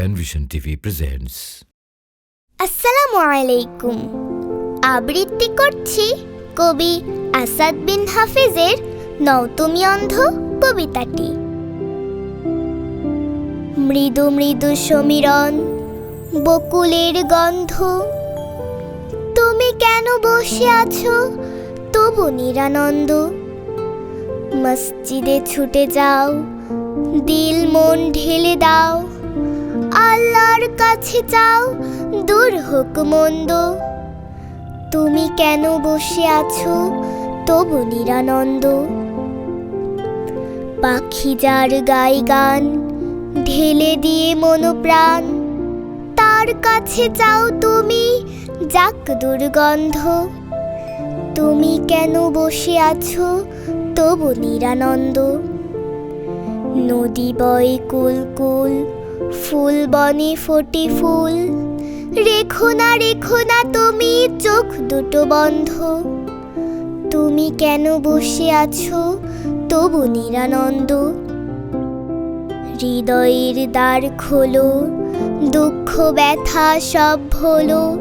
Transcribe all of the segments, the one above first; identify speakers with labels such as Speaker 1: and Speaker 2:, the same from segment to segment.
Speaker 1: Penvision TV presents
Speaker 2: আসসালামু আলাইকুম। আবৃত্তি করছি কবি আসাদ বিন হাফিজের নৌতুমি অন্ধ কবিতাটি। মৃদু মৃদু সমীরণ, বকুলের গন্ধ। তুমি কেন বসে আছো? তবু নিরানন্দ। মসজিদে ছুটে যাও, দিল মন ঢেলে দাও। আল্লাহর কাছে চাও দূর হোক মন্দ। তুমি কেন বসে আছো তবু নিরানন্দ। পাখি যার গাই গান ঢেলে দিয়ে মনোপ্রাণ, তার কাছে চাও তুমি যাক দুর্গন্ধ। তুমি কেন বসে আছো তবু নিরানন্দ। নদী বয় কুল কুল ফুল বনে ফোটে ফুল। রেখো না রেখো না তুমি, চোখ দুটো বন্ধ। তুমি কেন বসে আছো? তবু নিরানন্দ। হৃদয়ের দ্বার খোলো, দুঃখ, ব্যথা সব ভোলো।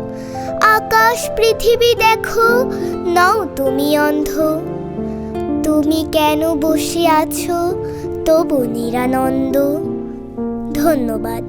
Speaker 2: আকাশ, পৃথিবী দেখো, নাও তুমি অন্ধ। তুমি কেন বসে আছো? তবু নিরানন্দ। ধন্যবাদ।